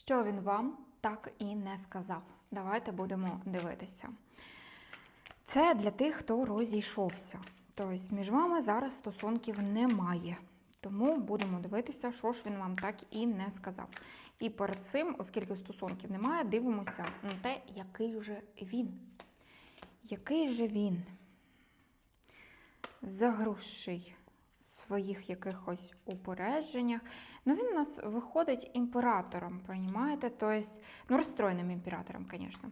Що він вам так і не сказав? Давайте будемо дивитися. Це для тих, хто розійшовся. Тобто між вами зараз стосунків немає. Тому будемо дивитися, що ж він вам так і не сказав. І перед цим, оскільки стосунків немає, дивимося на те, який же він. Який же він? Загрузший своїх якихось упередженнях. Ну, він у нас виходить імператором, розумієте? Тобто, ну, розстроєним імператором, звісно.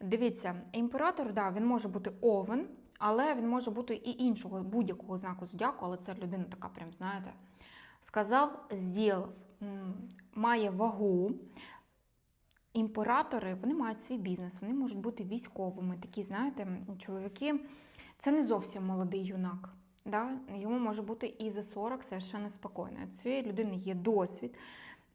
Дивіться, імператор, да, він може бути овен, але він може бути і іншого, будь-якого знаку зодіаку, але це людина така, прям, знаєте, сказав, зділав, має вагу. Імператори вони мають свій бізнес, вони можуть бути військовими. Такі, знаєте, чоловіки це не зовсім молодий юнак. Да? Йому може бути і за 40 совершенно спокійно. Цієї людини є досвід.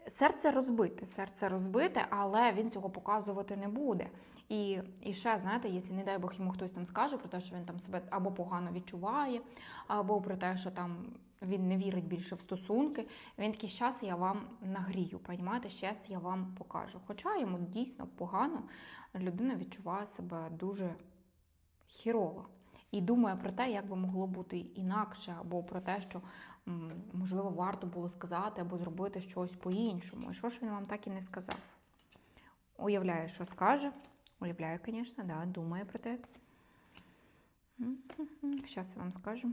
Серце розбите, серце розбите, але він цього показувати не буде. І, і ще, знаєте, якщо, не дай Бог, йому хтось там скаже про те, що він там себе або погано відчуває, або про те, що там він не вірить більше в стосунки, він такий, щас я вам нагрію, понімаєте, щас я вам покажу. Хоча йому дійсно погано, людина відчуває себе дуже хірово. І думає про те, як би могло бути інакше, або про те, що можливо варто було сказати або зробити щось по-іншому. І що ж він вам так і не сказав? Уявляю, що скаже. Уявляю, звісно, да, думає про те. Зараз я вам скажу.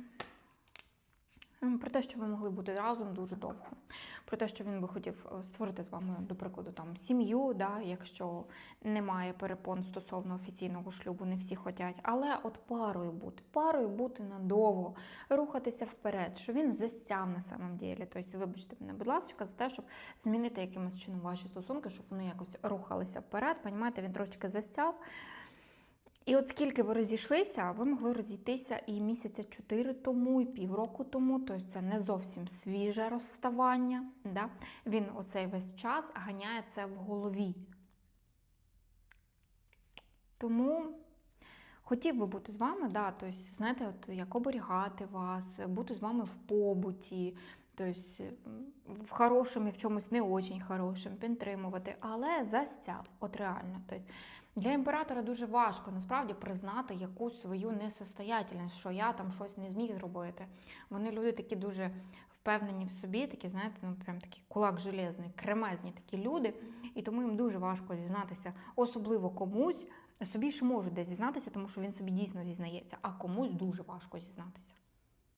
Про те, що ви могли бути разом дуже довго. Про те, що він би хотів е, створити з вами, до прикладу, там сім'ю, да, якщо немає перепон стосовно офіційного шлюбу, не всі хочуть. Але от парою бути, парою бути надовго, рухатися вперед, що він застяв на самом ділі. Тобто, вибачте мене, будь ласка, за те, щоб змінити якимось чином ваші стосунки, щоб вони якось рухалися вперед. Понімаєте, він трошки застяв. І от скільки ви розійшлися, ви могли розійтися і місяця чотири тому, і півроку тому, тобто це не зовсім свіже розставання. Да? Він оцей весь час ганяє це в голові. Тому хотів би бути з вами, да, тобто, знаєте, от як оберігати вас, бути з вами в побуті, тобто в хорошому і в чомусь не очень хорошому, підтримувати, але застяв, от реально. Тобто, для імператора дуже важко насправді признати якусь свою несостоятельність, що я там щось не зміг зробити. Вони люди такі дуже впевнені в собі, такі, знаєте, ну прям такий кулак железний, кремезні такі люди, і тому їм дуже важко зізнатися, особливо комусь. Собі ще можуть десь зізнатися, тому що він собі дійсно зізнається, а комусь дуже важко зізнатися.